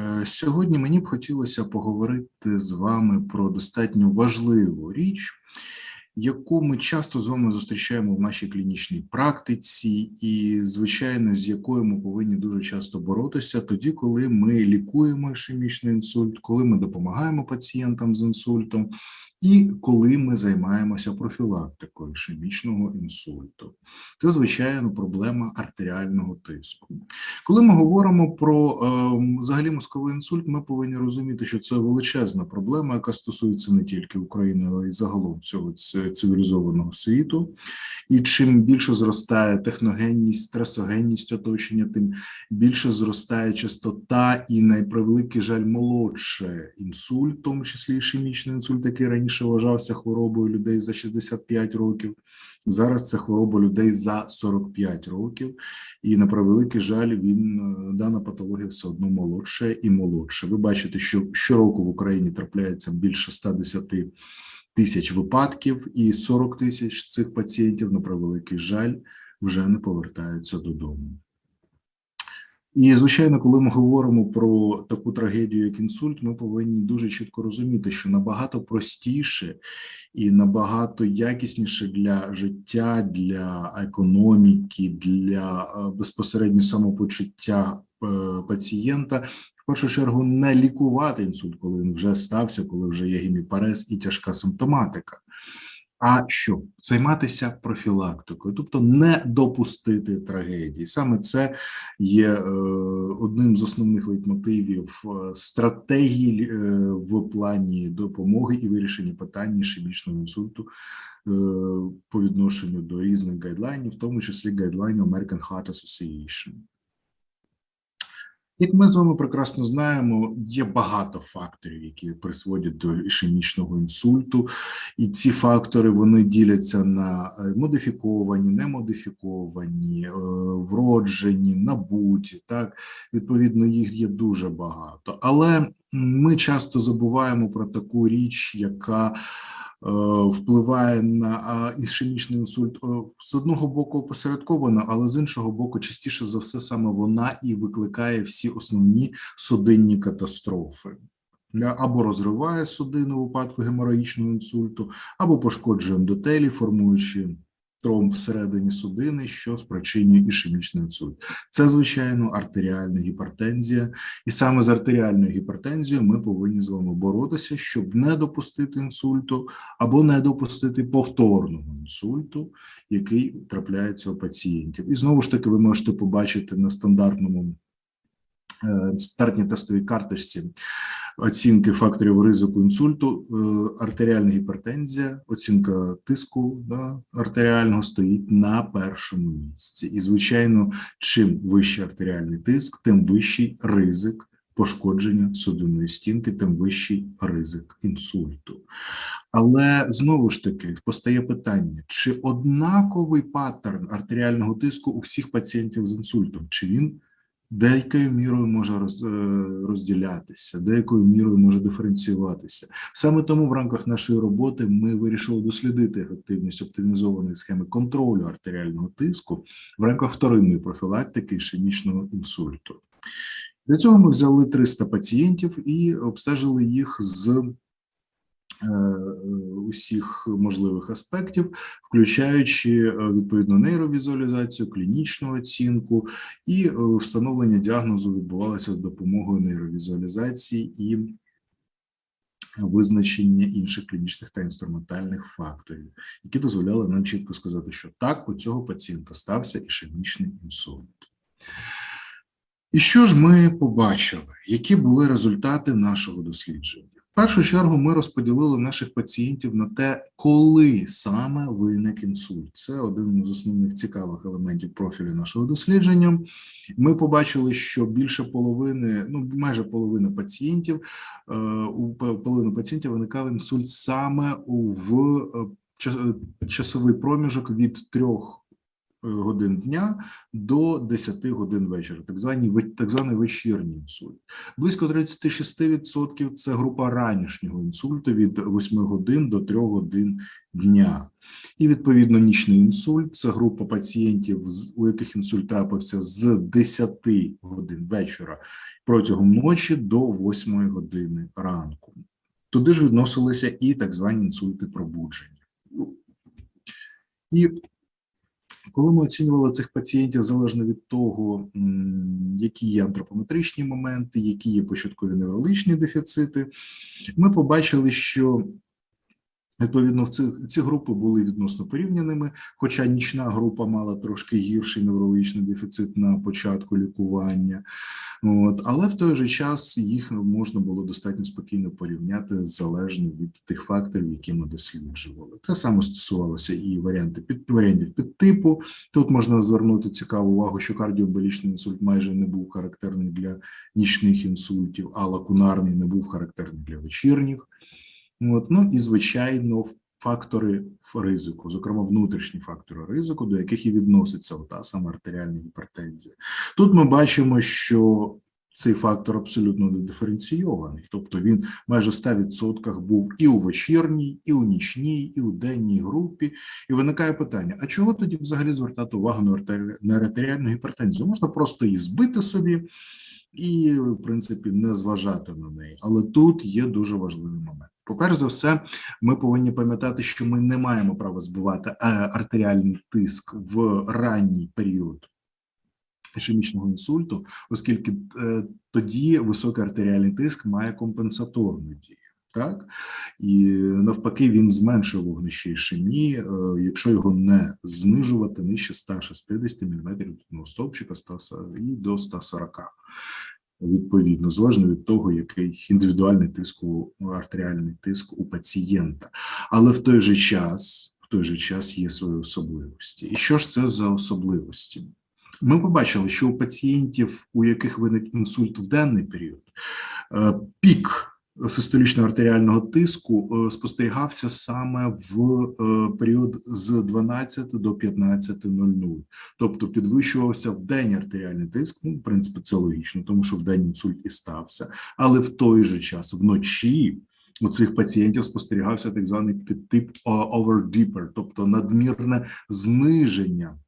Е, Сьогодні мені б хотілося поговорити з вами про достатньо важливу річ, яку ми часто з вами зустрічаємо в нашій клінічній практиці, і, звичайно, з якою ми повинні дуже часто боротися тоді, коли ми лікуємо ішемічний інсульт, коли ми допомагаємо пацієнтам з інсультом, і коли ми займаємося профілактикою ішемічного інсульту. Це, звичайно, проблема артеріального тиску. Коли ми говоримо про е, взагалі мозковий інсульт, ми повинні розуміти, що це величезна проблема, яка стосується не тільки України, але й загалом всього цивілізованого світу. І чим більше зростає техногенність, стресогенність оточення, тим більше зростає частота і на превеликий жаль молодше інсульт, в тому числі ішемічний інсульт, який раніше вважався хворобою людей за 65 років. Зараз це хвороба людей за 45 років, і на превеликий жаль, він е, дана патологія все одно молодше і молодше. Ви бачите, що щороку в Україні трапляється більше 110 тисяч випадків, і 40 тисяч цих пацієнтів, на превеликий жаль, вже не повертаються додому. І, звичайно, коли ми говоримо про таку трагедію, як інсульт, ми повинні дуже чітко розуміти, що набагато простіше і набагато якісніше для життя, для економіки, для е, безпосередньо самопочуття е, пацієнта. В першу чергу не лікувати інсульт, коли він вже стався, коли вже є геміпарез і тяжка симптоматика. А що займатися профілактикою, тобто не допустити трагедії. Саме це є е, одним з основних лейтмотивів е, стратегії е, в плані допомоги і вирішення питань ішемічного інсульту по відношенню до різних гайдлайнів, в тому числі гайдлайну American Heart Association. Як ми з вами прекрасно знаємо, є багато факторів, які призводять до ішемічного інсульту, і ці фактори вони діляться на е, модифіковані, немодифіковані, е, вроджені, набуті. Так, відповідно, їх є дуже багато. Але ми часто забуваємо про таку річ, яка впливає на ішемічний інсульт е, з одного боку опосередковано, але з іншого боку, частіше за все, саме вона і викликає всі основні судинні катастрофи. Або розриває судину у випадку геморагічного інсульту, або пошкоджує ендотелі, формуючи тромб всередині судини, що спричинює ішемічний інсульт. Це, звичайно, артеріальна гіпертензія, і саме з артеріальною гіпертензією ми повинні з вами боротися, щоб не допустити інсульту або не допустити повторного інсульту, який трапляється у пацієнтів. І знову ж таки, ви можете побачити на стандартному стандартній тестовій карточці оцінки факторів ризику інсульту, е, артеріальна гіпертензія, оцінка тиску да, артеріального стоїть на першому місці. І, звичайно, чим вищий артеріальний тиск, тим вищий ризик пошкодження судинної стінки, тим вищий ризик інсульту. Але знову ж таки постає питання: чи однаковий паттерн артеріального тиску у всіх пацієнтів з інсультом? Чи він деякою мірою може е, розділятися, деякою мірою може диференціюватися. Саме тому в рамках нашої роботи ми вирішили дослідити ефективність оптимізованої схеми контролю артеріального тиску в рамках вторинної профілактики ішемічного інсульту. Для цього ми взяли 300 пацієнтів і обстежили їх з усіх можливих аспектів, включаючи е, відповідно нейровізуалізацію, клінічну оцінку і е, встановлення діагнозу відбувалося з допомогою нейровізуалізації і визначення інших клінічних та інструментальних факторів, які дозволяли нам чітко сказати, що так, у цього пацієнта стався ішемічний інсульт. І що ж ми побачили? Які були результати нашого дослідження? Першу чергу ми розподілили наших пацієнтів на те, коли саме виник інсульт. Це один з основних цікавих елементів профілю нашого дослідження. Ми побачили, що більше половини, ну майже половина пацієнтів, е, у п- половини пацієнтів виникав інсульт саме в е, часовий проміжок від трьох годин дня до 10 годин вечора, так звані так званий вечірній інсульт. Близько 36% – це група ранішнього інсульту від 8 годин до 3 годин дня. І відповідно нічний інсульт це група пацієнтів, у яких інсульт трапився з 10 годин вечора протягом ночі до 8 години ранку. Туди ж відносилися і так звані інсульти пробудження. І коли ми оцінювали цих пацієнтів залежно від того, які є антропометричні моменти, які є початкові неврологічні дефіцити, ми побачили, що відповідно в ці, ці групи були відносно порівняними, хоча нічна група мала трошки гірший неврологічний дефіцит на початку лікування. От, але в той же час їх можна було достатньо спокійно порівняти залежно від тих факторів, які ми досліджували. Те саме стосувалося і варіанти під варіантів підтипу. Тут можна звернути цікаву увагу, що кардіобелічний інсульт майже не був характерний для нічних інсультів, а лакунарний не був характерний для вечірніх. От, ну і звичайно, фактори ризику, зокрема внутрішні фактори ризику, до яких і відноситься та сама артеріальна гіпертензія. Тут ми бачимо, що цей фактор абсолютно не диференційований, тобто він майже в 100% був і у вечірній, і у нічній, і у денній групі. І виникає питання: а чого тоді взагалі звертати увагу на артері- на артеріальну гіпертензію? Можна просто її збити собі і, в принципі, не зважати на неї. Але тут є дуже важливий момент. По-перше за все, ми повинні пам'ятати, що ми не маємо права збивати е, артеріальний тиск в ранній період ішемічного інсульту, оскільки е, тоді високий артеріальний тиск має компенсаторну дію. Так і навпаки, він зменшує вогнище ішемії, е, якщо його не знижувати нижче 160 мм ртутного стовпчика і до 140 відповідно, залежно від того, який індивідуальний тиск у артеріальний тиск у пацієнта. Але в той же час, в той же час є свої особливості. І що ж це за особливості? Ми побачили, що у пацієнтів, у яких виник інсульт в денний період, е, пік систолічного артеріального тиску е, спостерігався саме в е, період з 12 до 15.00. Тобто підвищувався в день артеріальний тиск. Ну, в принципі, це логічно, тому що в день інсульт і стався, але в той же час вночі. У цих пацієнтів спостерігався так званий підтип е, over deeper, тобто надмірне зниження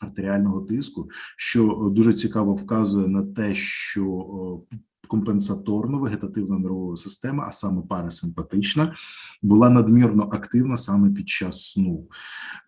артеріального тиску, що дуже цікаво вказує на те, що компенсаторно вегетативна нервова система, а саме парасимпатична, була надмірно активна саме під час сну.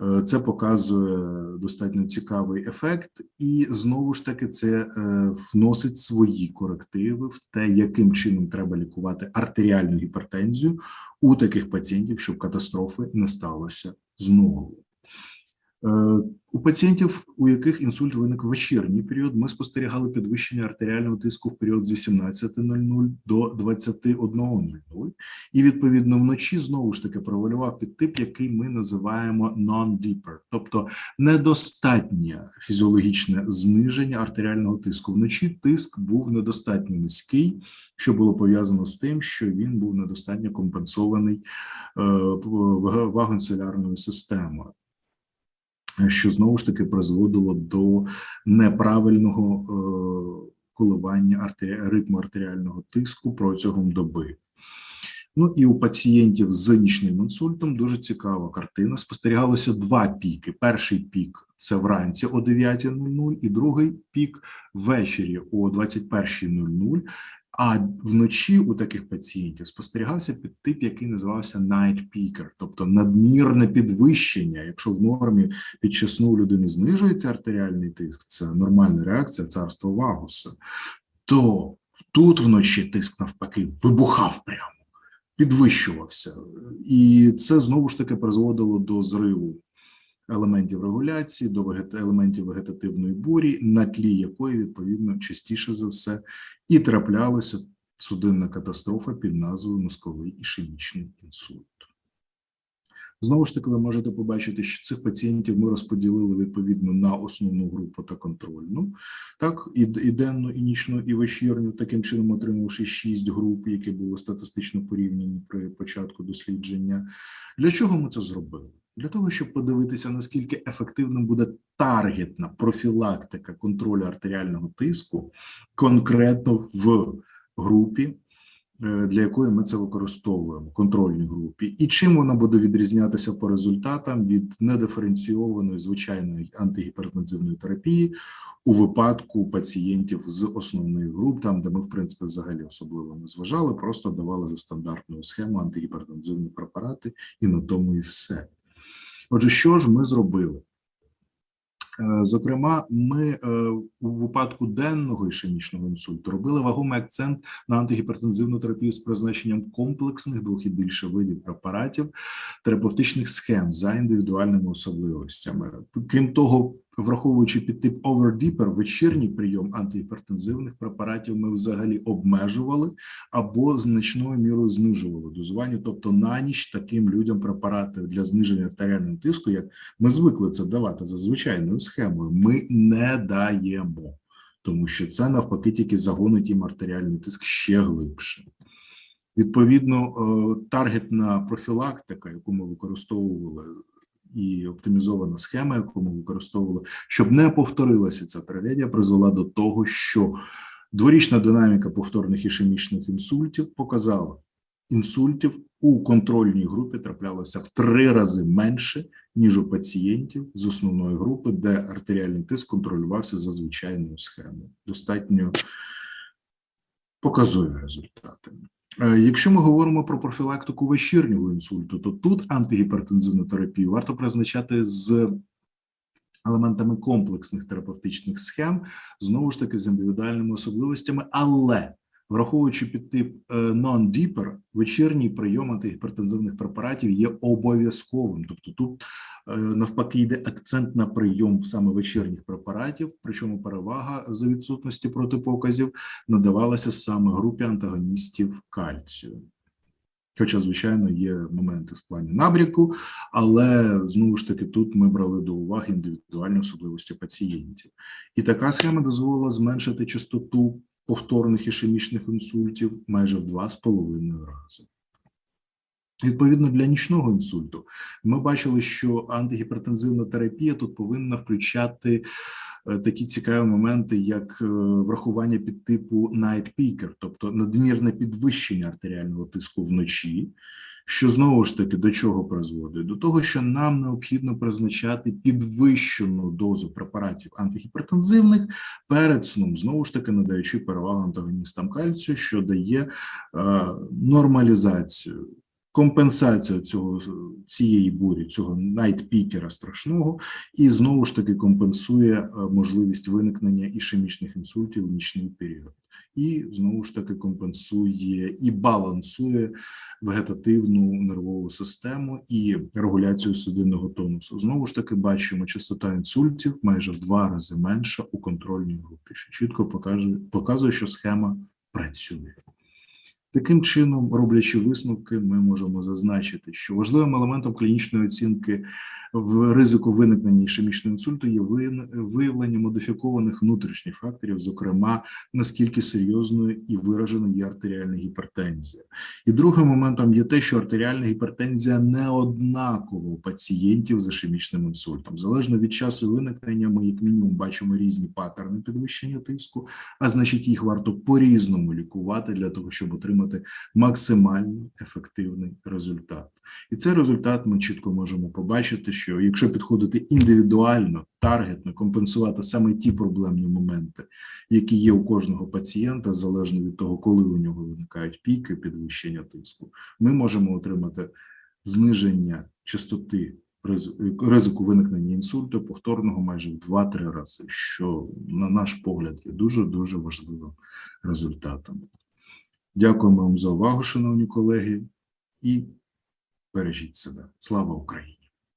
Е, Це показує достатньо цікавий ефект, і знову ж таки це е, вносить свої корективи в те, яким чином треба лікувати артеріальну гіпертензію у таких пацієнтів, щоб катастрофи не сталося знову. Е, У пацієнтів, у яких інсульт виник в вечірній період, ми спостерігали підвищення артеріального тиску в період з 18.00 до 21.00. І відповідно вночі знову ж таки провалював підтип, який ми називаємо non-deeper, тобто недостатнє фізіологічне зниження артеріального тиску. Вночі тиск був недостатньо низький, що було пов'язано з тим, що він був недостатньо компенсований е, вагонцелярною системою що знову ж таки призводило до неправильного е, коливання ритму артеріального тиску протягом доби. Ну і у пацієнтів з нічним інсультом дуже цікава картина. Спостерігалося два піки. Перший пік це вранці о 9.00, і другий пік ввечері о 21.00. А вночі у таких пацієнтів спостерігався підтип, який називався night peaker, тобто надмірне підвищення. Якщо в нормі під час сну у людини знижується артеріальний тиск, це нормальна реакція царства Вагуса, то тут вночі тиск навпаки вибухав прямо, підвищувався, і це знову ж таки призводило до зриву елементів регуляції, до елементів вегетативної бурі, на тлі якої відповідно частіше за все і траплялася судинна катастрофа під назвою мозковий ішемічний інсульт. Знову ж таки, ви можете побачити, що цих пацієнтів ми розподілили відповідно на основну групу та контрольну, так і, і денну, і нічну, і вечірню, таким чином отримавши шість груп, які були статистично порівняні при початку дослідження. Для чого ми це зробили? Для того, щоб подивитися, наскільки ефективним буде таргетна профілактика контролю артеріального тиску, конкретно в групі, е, для якої ми це використовуємо, контрольній групі, і чим вона буде відрізнятися по результатам від недиференційованої звичайної антигіпертензивної терапії у випадку пацієнтів з основної групи, там, де ми, в принципі, взагалі особливо не зважали, просто давали за стандартною схемою антигіпертензивні препарати, і на тому і все. Отже, що ж ми зробили? Е, Зокрема, ми е, у випадку денного ішемічного інсульту робили вагомий акцент на антигіпертензивну терапію з призначенням комплексних двох і більше видів препаратів, терапевтичних схем за індивідуальними особливостями. Крім того, враховуючи підтип over-deeper, вечірній прийом антигіпертензивних препаратів, ми взагалі обмежували або значною мірою знижували дозування, тобто на ніч таким людям препарати для зниження артеріального тиску, як ми звикли це давати за звичайною схемою, ми не даємо, тому що це навпаки тільки загонить їм артеріальний тиск ще глибше. Відповідно, е, таргетна профілактика, яку ми використовували, і оптимізована схема, яку ми використовували, щоб не повторилася ця трагедія, призвела до того, що дворічна динаміка повторних ішемічних інсультів показала, інсультів у контрольній групі траплялося в три рази менше, ніж у пацієнтів з основної групи, де артеріальний тиск контролювався за звичайною схемою. Достатньо показові результати. Е, Якщо ми говоримо про профілактику вечірнього інсульту, то тут антигіпертензивну терапію варто призначати з елементами комплексних терапевтичних схем, знову ж таки з індивідуальними особливостями, але враховуючи підтип е, non-deeper, вечірній прийом антигіпертензивних препаратів є обов'язковим. Тобто тут е, навпаки йде акцент на прийом саме вечірніх препаратів, причому перевага за відсутності протипоказів надавалася саме групі антагоністів кальцію. Хоча, звичайно, є моменти з плані набряку, але знову ж таки тут ми брали до уваги індивідуальні особливості пацієнтів. І така схема дозволила зменшити частоту повторних ішемічних інсультів майже в 2,5 рази. Відповідно для нічного інсульту, ми бачили, що антигіпертензивна терапія тут повинна включати е, такі цікаві моменти, як врахування врахування підтипу night peaker, тобто надмірне підвищення артеріального тиску вночі, що знову ж таки до чого призводить? До того, що нам необхідно призначати підвищену дозу препаратів антигіпертензивних перед сном, знову ж таки надаючи перевагу антагоністам кальцію, що дає е, нормалізацію компенсацію цього цієї бурі, цього найтпікера страшного, і знову ж таки компенсує е, можливість виникнення ішемічних інсультів в нічний період, і знову ж таки компенсує і балансує вегетативну нервову систему і регуляцію судинного тонусу. Знову ж таки, бачимо, частота інсультів майже в два рази менша у контрольній групі, що чітко покаже, показує, що схема працює. Таким чином, роблячи висновки, ми можемо зазначити, що важливим елементом клінічної оцінки в ризику виникнення ішемічного інсульту є виявлення модифікованих внутрішніх факторів, зокрема наскільки серйозною і вираженою є артеріальна гіпертензія. І другим моментом є те, що артеріальна гіпертензія не однакова у пацієнтів з ішемічним інсультом. Залежно від часу виникнення, ми як мінімум бачимо різні паттерни підвищення тиску, а значить, їх варто по-різному лікувати для того, щоб отримати максимально ефективний результат. І цей результат ми чітко можемо побачити, що якщо підходити індивідуально, таргетно, компенсувати саме ті проблемні моменти, які є у кожного пацієнта, залежно від того, коли у нього виникають піки підвищення тиску, ми можемо отримати зниження частоти ризику виникнення інсульту повторного майже в 2-3 рази, що на наш погляд є дуже дуже важливим результатом. Дякуємо вам за увагу, шановні колеги, і бережіть себе. Слава Україні!